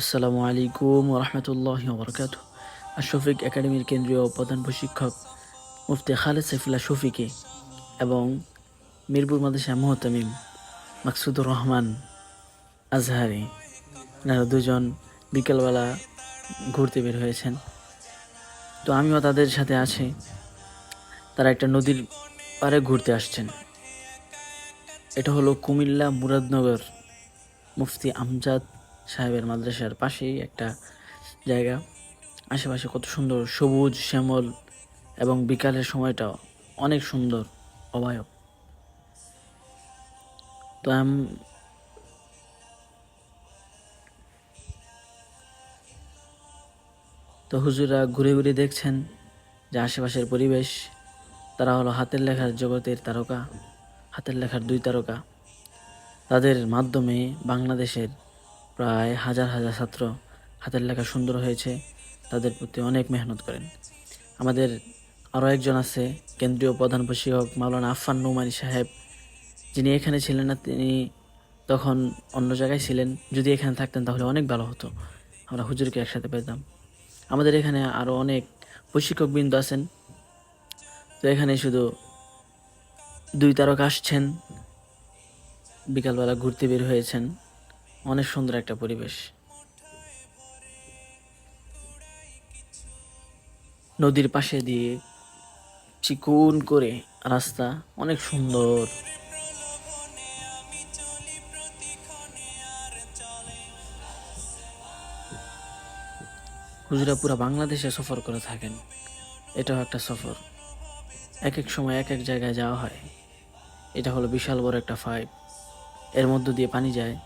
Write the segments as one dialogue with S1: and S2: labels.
S1: আসসালামু আলাইকুম রহমতুল্লাহ বরকাত শফিক একাডেমির কেন্দ্রীয় প্রধান প্রশিক্ষক মুফতি খালেদ সাইফুল্লাহ শফিকে এবং মিরপুর মাদেশা মোহতামিম মাকসুদুর রহমান আজহারি। এনারা দুজন বিকেলবেলা ঘুরতে বের হয়েছেন। তো আমিও তাদের সাথে আছি। তারা একটা নদীর পাড়ে ঘুরতে আসছেন। এটা হলো কুমিল্লা মুরাদনগর মুফতি আমজাদ সাহেবের মাদ্রাসার পাশেই একটা জায়গা। আশেপাশে কত সুন্দর সবুজ, শ্যামল এবং বিকালের সময়টা অনেক সুন্দর, অবায়ব। তো তো হুজুরা ঘুরে ঘুরে দেখছেন যে আশেপাশের পরিবেশ। তারা হলো হাতের লেখার জগতের তারকা, হাতের লেখার দুই তারকা। তাদের মাধ্যমে বাংলাদেশের প্রায় হাজার হাজার ছাত্র হাতের লেখা সুন্দর হয়েছে, তাদের প্রতি অনেক মেহনত করেন। আমাদের আরও একজন আছে, কেন্দ্রীয় প্রধান প্রশিক্ষক মাওলানা আফফান নোমানি সাহেব। যিনি এখানে ছিলেন না, তিনি তখন অন্য জায়গায় ছিলেন। যদি এখানে থাকতেন, তাহলে অনেক ভালো হতো। আমরা হুজুরকে একসাথে পেতাম। আমাদের এখানে আরও অনেক প্রশিক্ষকবৃন্দ আছেন। তো এখানে শুধু দুই তারক আসছেন। বিকালবেলা ঘুরতে বের হয়েছেন। অনেক সুন্দর একটা পরিবেশ। নদীর পাশে দিয়ে চিকুন করে রাস্তা, অনেক সুন্দর। হুজুরা পুরো বাংলাদেশে সফর করে থাকেন। এটাও একটা সফর। এক এক সময় এক এক জায়গায় যাওয়া হয়। এটা হলো বিশাল বড় একটা ফাইভ এর মধ্য দিয়ে পানি যায়।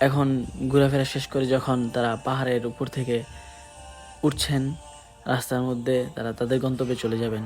S1: এখন ঘোরাফেরা শেষ করে যখন তারা পাহাড়ের উপর থেকে উঠছেন, রাস্তার মধ্যে তারা তাদের গন্তব্যে চলে যাবেন।